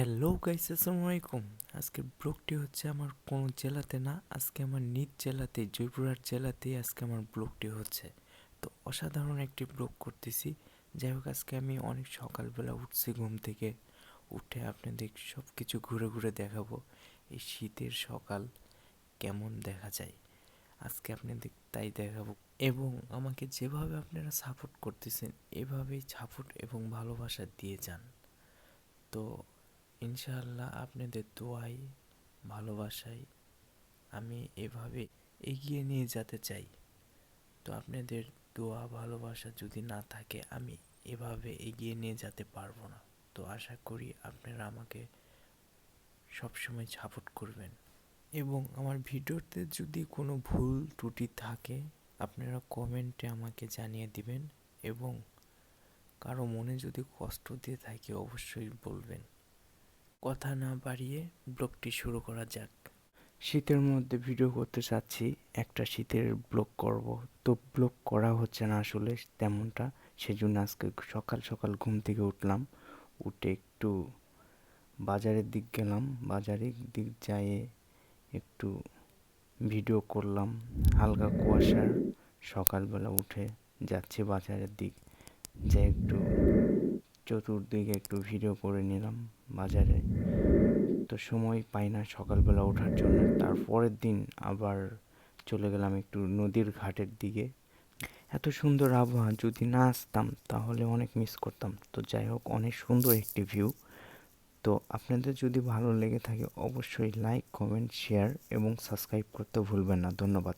Hello guys আসসালামু আলাইকুম। আজকের ব্লগটি হচ্ছে আমার কোনো জেলাতে না, আজকে আমার নিজ জেলাতে, জয়পুরহাট জেলাতেই আজকে আমার ব্লগটি হচ্ছে। তো অসাধারণ একটি ব্লগ করতেছি। যাই হোক, আজকে আমি অনেক সকালবেলা উঠছি ঘুম থেকে। উঠে আপনাদের সব কিছু ঘুরে ঘুরে দেখাবো। এই শীতের সকাল কেমন দেখা যায়। আজকে আপনাদের তাই দেখাবো। এবং আমাকে যেভাবে আপনারা সাপোর্ট করতেছেন, এভাবেই সাপোর্ট এবং ভালোবাসা দিয়ে যান। তো ইনশাআল্লাহ আপনাদের দোয়াই, ভালোবাসাই আমি এভাবে এগিয়ে নিয়ে যেতে চাই। তো আপনাদের দোয়া, ভালোবাসা যদি না থাকে, আমি এভাবে এগিয়ে নিয়ে যেতে পারব না। তো আশা করি আপনারা আমাকে সবসময় সাপোর্ট করবেন। এবং আমার ভিডিওতে যদি কোনো ভুল ত্রুটি থাকে, আপনারা কমেন্টে আমাকে জানিয়ে দিবেন এবং কারও মনে যদি কষ্ট দিয়ে থাকে, অবশ্যই বলবেন। কথা না বাড়িয়ে ব্লগটি শুরু করা যাক। শীতের মধ্যে ভিডিও করতে চাচ্ছি, একটা শীতের ব্লগ করব। তো ব্লগ করা হচ্ছে না আসলে তেমনটা, সেজন্য আজকে সকাল সকাল ঘুম থেকে উঠলাম। উঠে একটু বাজারের দিক গেলাম, বাজারের দিক যেয়ে একটু ভিডিও করলাম। হালকা কুয়াশার সকালবেলা উঠে যাচ্ছে বাজারের দিক যে একটু চতুর্দিকে একটু ভিডিও করে নিলাম বাজারে। তো সময় পাই না সকালবেলা ওঠার জন্য। তার পরের দিন আবার চলে গেলাম একটু নদীর ঘাটের দিকে। এত সুন্দর আবহাওয়া, যদি না আসতাম তাহলে অনেক মিস করতাম। তো যাই হোক, অনেক সুন্দর একটি ভিউ তো আপনাদের যদি ভালো লেগে থাকে অবশ্যই লাইক কমেন্ট শেয়ার এবং সাবস্ক্রাইব করতে ভুলবেন না। ধন্যবাদ।